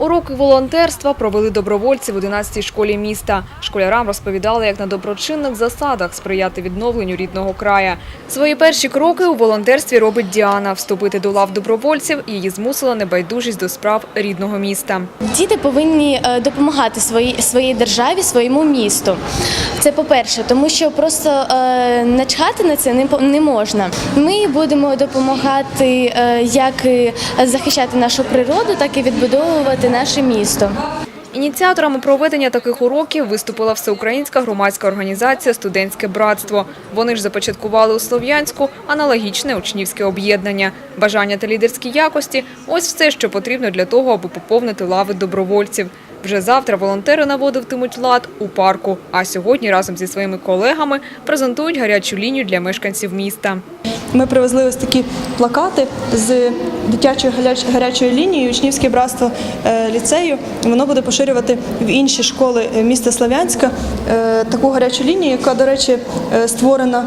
Уроки волонтерства провели добровольці в 11-й школі міста. Школярам розповідали, як на доброчинних засадах сприяти відновленню рідного края. Свої перші кроки у волонтерстві робить Діана. Вступити до лав добровольців її змусила небайдужість до справ рідного міста. Діти повинні е, допомагати своїй державі, своєму місту. Це по-перше, тому що просто е, начхати на це не по- не можна. Ми будемо допомагати е, як захищати нашу природу, так і відбудовувати наше місто. Ініціаторами проведення таких уроків виступила всеукраїнська громадська організація Студентське братство. Вони ж започаткували у Слов'янську аналогічне учнівське об'єднання. Бажання та лідерські якості ось все, що потрібно для того, аби поповнити лави добровольців. Вже завтра волонтери наводитимуть лад у парку. А сьогодні разом зі своїми колегами презентують гарячу лінію для мешканців міста. Ми привезли ось такі плакати з дитячою гаряч- гарячою лінією Учнівське братство е, ліцею. Воно буде поширювати в інші школи міста Слов'янська е, таку гарячу лінію, яка, до речі, е, створена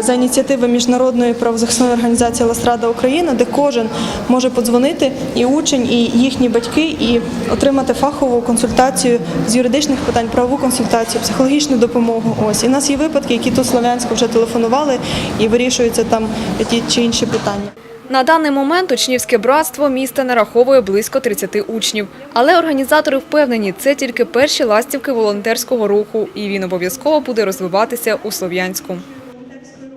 за ініціативи міжнародної правозахисної організації Ластрада Україна, де кожен може подзвонити, і учень, і їхні батьки, і отримати фахову консультацію з юридичних питань, правову консультацію, психологічну допомогу. Ось і в нас є випадки, які тут Слов'янську вже телефонували і вирішуються там ті чи інші питання. На даний момент учнівське братство міста нараховує близько 30 учнів. Але організатори впевнені, це тільки перші ластівки волонтерського руху, і він обов'язково буде розвиватися у Слов'янську.